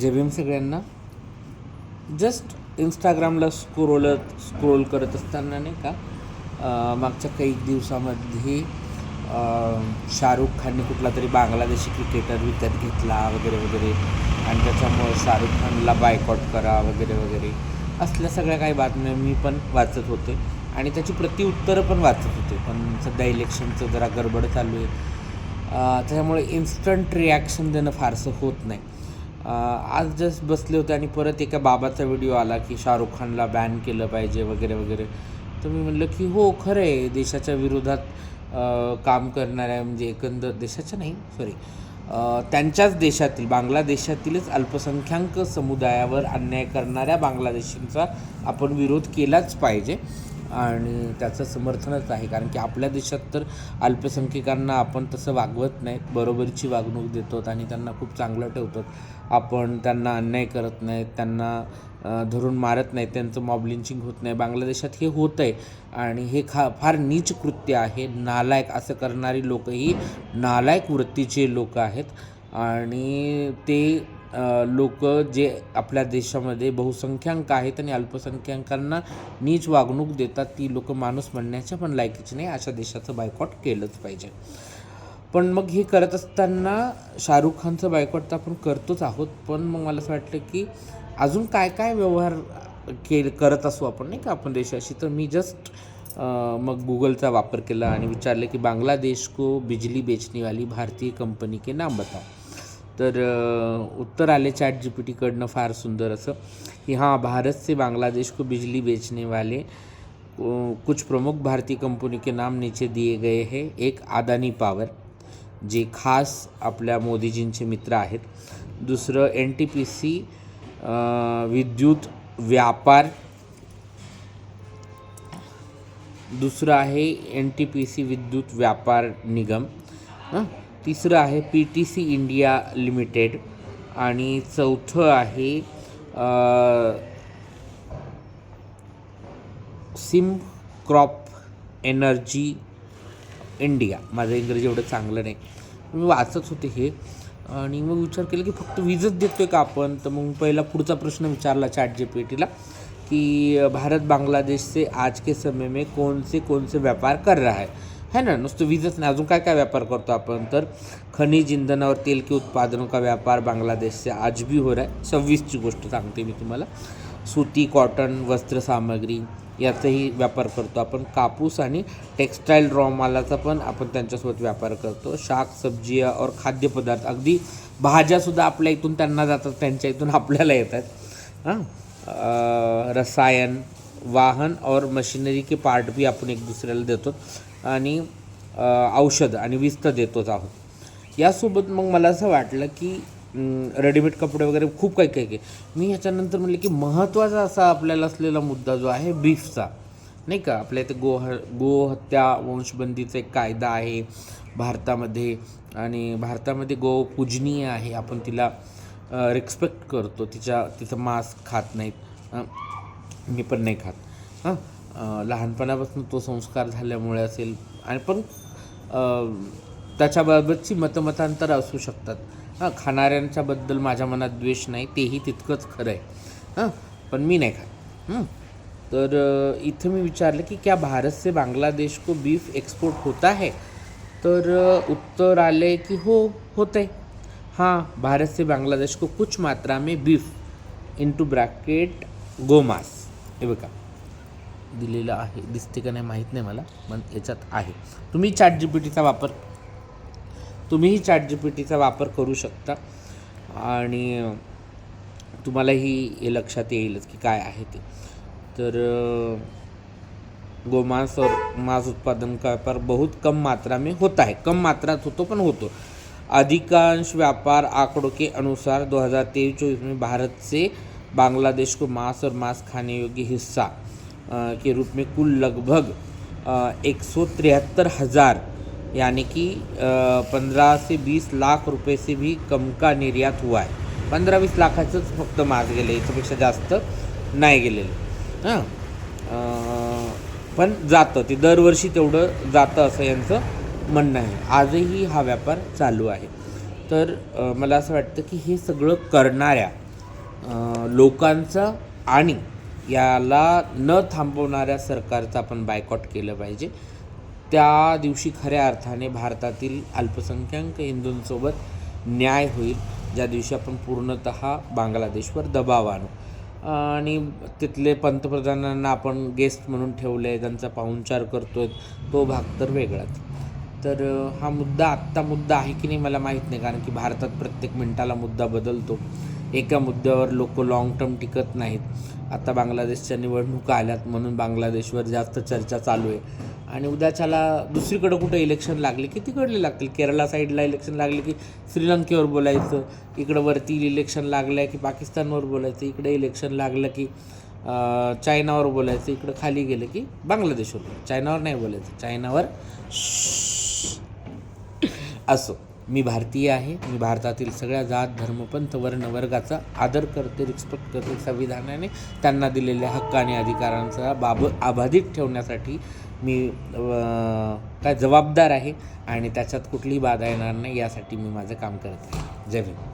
जय भीम सगळ्यांना. Just इंस्टाग्रामला स्क्रोलत scroll करत असताना नाही का मागच्या काही दिवसामध्ये शाहरुख खानने कुठला तरी बांगलादेशी क्रिकेटर विकत घेतला वगैरे वगैरे. आणि त्याच्यामुळे शाहरुख खानला बायकॉट करा वगैरे वगैरे. असल्या सगळ्या काही बातम्या मी पण वाचत होते. आणि त्याची प्रतिउत्तरं पण वाचत होते. पण सध्या इलेक्शनचं जरा गडबड चालू आहे. त्याच्यामुळे इन्स्टंट रिॲक्शन देणं फारसं होत नाही. आज जस्ट बसले होते आणि परत एका बाबाचा व्हिडिओ आला की शाहरुख खानला बॅन केलं पाहिजे वगैरे वगैरे. तर मी म्हणलं की हो खरं आहे देशाच्या विरोधात काम करणाऱ्या म्हणजे एकंदर देशाच्या नाही सॉरी त्यांच्याच देशातील बांगलादेशातीलच अल्पसंख्याक समुदायावर अन्याय करणाऱ्या बांगलादेशींचा आपण विरोध केलाच पाहिजे. आणि त्याचं समर्थनच आहे. कारण की आपल्या देशात तर अल्पसंख्यकांना आपण तसं वागवत नाही. बरोबरीची वागणूक देतो आणि त्यांना खूप चांगलं ठेवतो आपण त्यांना अन्याय करत नाहीत. त्यांना धरून मारत नाही त्यांचं मॉब लिंचिंग होत नाही. बांगलादेशात हे होतं आहे आणि हे खा फार नीच कृत्य आहे. नालायक असं करणारी लोकंही नालायक वृत्तीचे लोक आहेत. आणि ते लोक जे आपल्या देशामध्ये बहुसंख्याक आहेत आणि अल्पसंख्याकांना नीच वागणूक देतात ती लोक माणूस म्हणण्याच्या पण लायकीची नाही. अशा देशाचं बायकॉट केलंच पाहिजे. पण मग हे करत असताना शाहरुख खानचं बायकॉट तर आपण करतोच आहोत. पण मग मला असं वाटलं की अजून काय काय व्यवहार के करत असू आपण नाही का? आपण देशाशी. तर मी जस्ट मग गूगलचा वापर केला आणि विचारलं की बांगलादेश को बिजली बेचने वाली भारतीय कंपनी के नाम बताओ. तर उत्तर आले चॅट जी पी टीकडनं फार सुंदर असं की हाँ भारत से बांग्लादेश को बिजली बेचने वाले कुछ प्रमुख भारतीय कंपनी के नाम नीचे दिए गए हैं एक अदानी पॉवर जे खास आपल्या मोदीजींचे मित्र आहेत. दुसरं एन टी पी सी विद्युत व्यापार. दुसरं आहे एन टी पी सी विद्युत व्यापार निगम. हां? तिसरं आहे P T C India limited. आणि चौथं आहे सिम क्रॉप एनर्जी इंडिया. माझं इंग्रजी एवढं चांगलं नाही. मी वाचत होते हे. आणि मग विचार केला की फक्त वीजच देतो आहे का आपण? तर मग पहिला पुढचा प्रश्न विचारला चॅट जी पी टीला की भारत बांग्लादेश से आज के समय में कौन से कौन से व्यापार कर रहा है? है ना नुसतं वीजच नाही. अजून काय काय व्यापार करतो आपण? तर खनिज इंधनावर तेल के उत्पादनों का व्यापार? बांग्लादेश से आज भी हो रहा है. सव्वीसची गोष्ट सांगते मी तुम्हाला. सुती कॉटन वस्त्र सामग्री याचाही व्यापार करतो आपण. कापूस आणि टेक्स्टाईल रॉ मालाचा पण आपण त्यांच्यासोबत व्यापार करतो. शाक सब्जी और खाद्यपदार्थ. अगदी भाज्यासुद्धा आपल्या इथून त्यांना जातात त्यांच्या इथून आपल्याला येतात. हां? रसायन वाहन और मशीनरी के पार्ट भी आपण एक दुसऱ्याला देतो आणि औषध आणि वीज तर देतोच आहोत. यासोबत मग मला असं वाटलं की रेडीमेड कपडे वगैरे खूप काही काही काही. मी ह्याच्यानंतर म्हणलं की महत्त्वाचा असा आपल्याला असलेला मुद्दा जो आहे बीफचा नाही का? आपल्या इथे गो गोहत्या वंशबंदीचा एक कायदा आहे. भारतामध्ये आणि भारतामध्ये गो पूजनीय आहे. आपण तिला रिस्पेक्ट करतो. तिच्या तिचं मांस खात नाहीत. मी पण नाही खात. हां? लहानपणापासून तो संस्कार झाल्यामुळे असेल. आणि पण त्याच्याबाबतची मतमतांतर असू शकतात. हां? खाणाऱ्यांच्याबद्दल माझ्या मनात द्वेष नाही. तेही तितकंच खरं आहे. हां? पण मी नाही खात. तर इथं मी विचारलं की क्या भारत से बांग्लादेश को बीफ एक्सपोर्ट होता है? तर उत्तर आले की हो होते हाँ भारत से बांग्लादेश को कुछ मात्रा में बीफ इंटू ब्रॅकेट गोमास. हे बघा. दिलेलं आहे दिसते का नाही माहीत नाही मला पण याच्यात आहे. तुम्ही चॅट जी पी टीचा वापर तुम्हीही चॅट जी पी टीचा वापर करू शकता. आणि तुम्हालाही हे लक्षात येईलच की काय आहे ते. तर गोमांस और मांस उत्पादन का व्यापार बहुत कम मात्रा में होता है. कम मात्रात होतो पण होतो. अधिकांश व्यापार आंकड़ों के अनुसार 2023 चौबीस में भारत से बांग्लादेश को मांस और मांस खाने योग्य हिस्सा के रूप में कुल लगभग एक सौ तिहत्तर हज़ार यानी कि पंद्रह से बीस लाख रुपये से भी कम का निर्यात हुआ आहे पंधरा वीस लाखाचंच फक्त मास गेलं याच्यापेक्षा जास्त नाही गेलेलं हां? पण जातं ते दरवर्षी तेवढं जातं असं यांचं म्हणणं आहे. आजही हा व्यापार चालू आहे. तर मला असं वाटतं की हे सगळं करणाऱ्या लोकांचं आणि याला न थांबवणाऱ्या सरकारचं आपण बायकॉट केलं पाहिजे. त्या दिवशी खऱ्या अर्थाने भारतातील अल्पसंख्याक हिंदूंसोबत न्याय होईल. ज्या दिवशी आपण पूर्णत बांगलादेशवर दबाव आणू. आणि तिथले पंतप्रधानांना आपण गेस्ट म्हणून ठेवले आहे त्यांचा पाहुणचार करतो आहे तो भाग तर वेगळाच. तर हा मुद्दा आत्ता मुद्दा आहे की नाही मला माहीत नाही. कारण की भारतात प्रत्येक मिनिटाला मुद्दा बदलतो. एका मुद्द्यावर लोक लाँग टर्म टिकत नाहीत. आता बांगलादेशच्या निवडणुका आल्यात म्हणून बांगलादेशवर जास्त चर्चा चालू आहे. आणि उद्याच्याला दुसरीकडं कुठं इलेक्शन लागले की तिकडले लागतील. केरळा साईडला इलेक्शन लागले की श्रीलंकेवर बोलायचं. इकडं वरती इलेक्शन लागलं आहे की पाकिस्तानवर बोलायचं. इकडे इलेक्शन लागलं की चायनावर बोलायचं. इकडं खाली गेलं की बांगलादेशवर. चायनावर नाही बोलायचं. चायनावर असो. मी भारतीय आहे. मी भारतातील सगळ्या जात धर्मपंथ वर्णवर्गाचा वर्ण वर्गाचा आदर करते रिस्पेक्ट करते संविधानाने त्यांना दिलेल्या हक्क आणि अधिकारांचा बाब अबाधित ठेवण्यासाठी मी काय जबाबदार आहे आणि त्याच्यात कुठलीही बाधा येणार नाही यासाठी मी माझं काम करत आहे. जय भीम.